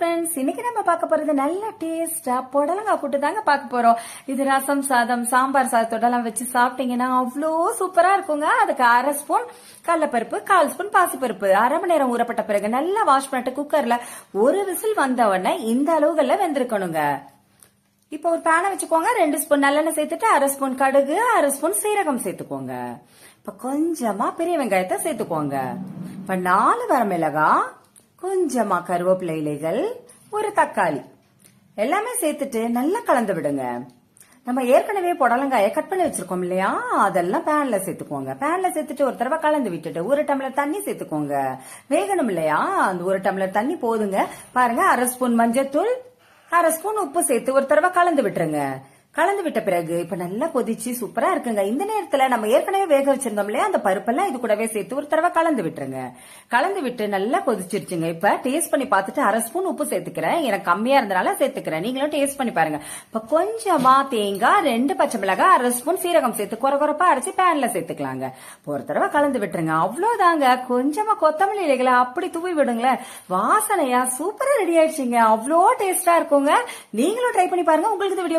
Friends இன்னைக்கு நம்ம பார்க்க போறது நல்ல டேஸ்டா புடலங்காய் கூட்டு தாங்க பார்க்க போறோம். இது ரசம் சாதம் சாம்பார் சாதத்தோடலாம் வச்சு சாப்பிட்டீங்கன்னா அவ்வளோ சூப்பரா இருக்குங்க. அதுக்கு அரை ஸ்பூன் கடலப்பருப்பு கால் ஸ்பூன் பாசிப்பருப்பு. அரை மணி நேரம் ஊறப்பட்ட பிறகு நல்லா வாஷ் பண்ணிட்டு குக்கர்ல ஒரு விசில் வந்த உடனே இந்த அளவுகள்ல வெந்திருக்கணுங்க. இப்போ ஒரு பேனை வச்சுக்கோங்க. ரெண்டு ஸ்பூன் நல்லெண்ணெய் சேர்த்துட்டு அரை ஸ்பூன் கடுகு அரை ஸ்பூன் சீரகம் சேர்த்துக்கோங்க. இப்ப கொஞ்சமா பெரிய வெங்காயத்தை சேர்த்துக்கோங்க. இப்ப நாலு வரமிளகா கொஞ்சமா கருவேப்பிலை இலைகள் ஒரு தக்காளி. எல்லாமே சேர்த்துட்டு நல்லா கலந்து விடுங்க. நம்ம ஏற்கனவே புடலங்காயை கட் பண்ணி வச்சிருக்கோம் இல்லையா? அதெல்லாம் பேன்ல சேர்த்துக்கோங்க. பேன்ல சேர்த்துட்டு ஒரு தடவை கலந்து விட்டுட்டு ஒரு டம்ளர் தண்ணி சேர்த்துக்கோங்க. வேகணும் இல்லையா? அந்த ஒரு டம்ளர் தண்ணி போதுங்க. பாருங்க அரை ஸ்பூன் மஞ்சத்தூள் அரை ஸ்பூன் உப்பு சேர்த்து ஒரு தடவை கலந்து விட்டுருங்க. கலந்து விட்ட பிறகு இப்ப நல்லா கொதிச்சு சூப்பரா இருக்குங்க. இந்த நேரத்துல நம்ம ஏற்கனவே வேக வச்சிருந்தோம் இல்லையா? அந்த பருப்பெல்லாம் இது கூடவே சேர்த்து ஒரு தடவை கலந்து விட்டுருங்க. கலந்து விட்டு நல்லா கொதிச்சிருச்சுங்க. இப்ப டேஸ்ட் பண்ணி பார்த்துட்டு அரை ஸ்பூன் உப்பு சேர்த்துக்கிறேன். எனக்கு கம்மியா இருந்தனால சேர்த்துக்கிறேன். நீங்களும் டேஸ்ட் பண்ணி பாருங்க. இப்ப கொஞ்சமா தேங்காய் ரெண்டு பச்சை மிளகாய் அரை ஸ்பூன் சீரகம் சேர்த்து குற குறப்பா அரைச்சு பேன்ல சேர்த்துக்கலாங்க. ஒரு தடவை கலந்து விட்டுருங்க. அவ்வளவுதாங்க. கொஞ்சமா கொத்தமல்லி இலைகளை அப்படி தூவி விடுங்களேன். வாசனையா சூப்பரா ரெடி ஆயிடுச்சுங்க. அவ்வளோ டேஸ்டா இருக்குங்க. நீங்களும் ட்ரை பண்ணி பாருங்க. உங்களுக்கு இந்த வீடியோ